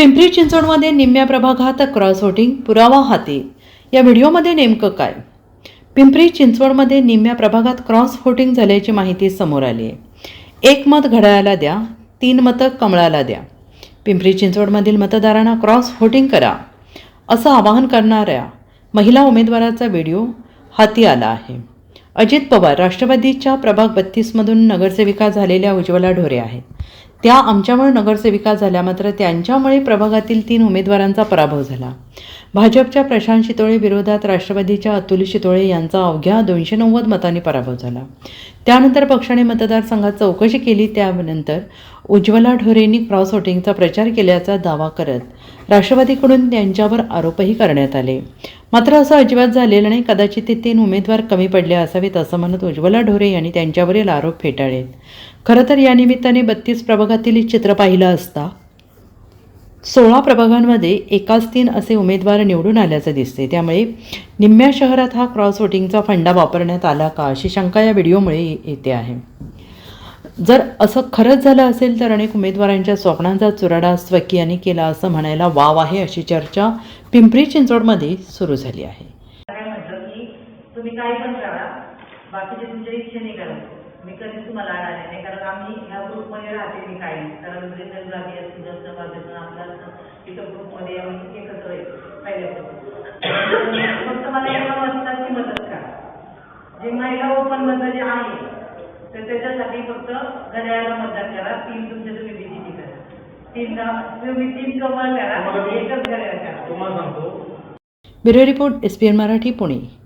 पिंपरी चिंचवडमध्ये निम्म्या प्रभागात क्रॉस वोटिंग पुरावा हाती. या व्हिडिओमध्ये नेमकं काय? पिंपरी चिंचवडमध्ये निम्म्या प्रभागात क्रॉस वोटिंग झाल्याची माहिती समोर आली आहे. एक मत घड्याळाला द्या तीन मतं कमळाला द्या. पिंपरी चिंचवडमधील मतदारांना क्रॉस वोटिंग करा असं आवाहन करणाऱ्या महिला उमेदवाराचा व्हिडिओ हाती आला आहे. अजित पवार राष्ट्रवादीच्या प्रभाग बत्तीसमधून नगरसेविका झालेल्या उज्ज्वला ढोरे आहेत. त्या आमच्यामुळे नगरसेविका झाल्या मात्र त्यांच्यामुळे प्रभागातील तीन उमेदवारांचा पराभव झाला. भाजपच्या प्रशांत शितोळे विरोधात राष्ट्रवादीच्या अतुल शितोळे यांचा अवघ्या दोनशे नव्वद मतांनी पराभव झाला. त्यानंतर पक्षाने मतदारसंघात चौकशी केली त्यानंतर उज्ज्वला ढोरेंनी क्रॉस वोटिंगचा प्रचार केल्याचा दावा करत राष्ट्रवादीकडून त्यांच्यावर आरोपही करण्यात आले. मात्र असं अजिबात झालेलं नाही. कदाचित ते तीन उमेदवार कमी पडले असावेत असं म्हणत उज्ज्वला ढोरे यांनी त्यांच्यावरील आरोप फेटाळलेत खरं तर या निमित्ताने बत्तीस प्रभागातील चित्र पाहिलं असता सोळा प्रभागांमध्ये एकाच तीन असे उमेदवार निवडून आल्याचं दिसते त्यामुळे निम्म्या शहरात हा क्रॉस वोटिंगचा फंडा वापरण्यात आला का अशी शंका या व्हिडिओमुळे येते आहे. जर असं खरंच झालं असेल तर अनेक उमेदवारांच्या स्वप्नांचा चुराडा स्वकीयांनी केला असं म्हणायला वाव आहे अशी चर्चा पिंपरी चिंचवडमध्ये सुरू झाली आहे. तुम्ही काय पण करा बाकीचे तुमच्या इच्छेने करा. मी कधीच तुम्हाला अडाले नाही. आम्ही ह्या ग्रुपमध्ये राहते मी काही. कारण रिझल्ट जागी असते जास्त बाजून आपलं असतं इथं ग्रुपमध्ये आम्ही एकत्र येतो पहिल्यापासून. फक्त मला एका मताची मदत करा. जे महिला ओपन मधलं जे आहे तर त्याच्यासाठी फक्त घड्याळाला मतदान करा तीन तुमच्या तुम्ही बीजेपी करा. तीन तुम्ही तीन कमळ करा एकच घड्याळ करा. तुम्हाला सांगतो. Bureau report S P N Marathi Pune.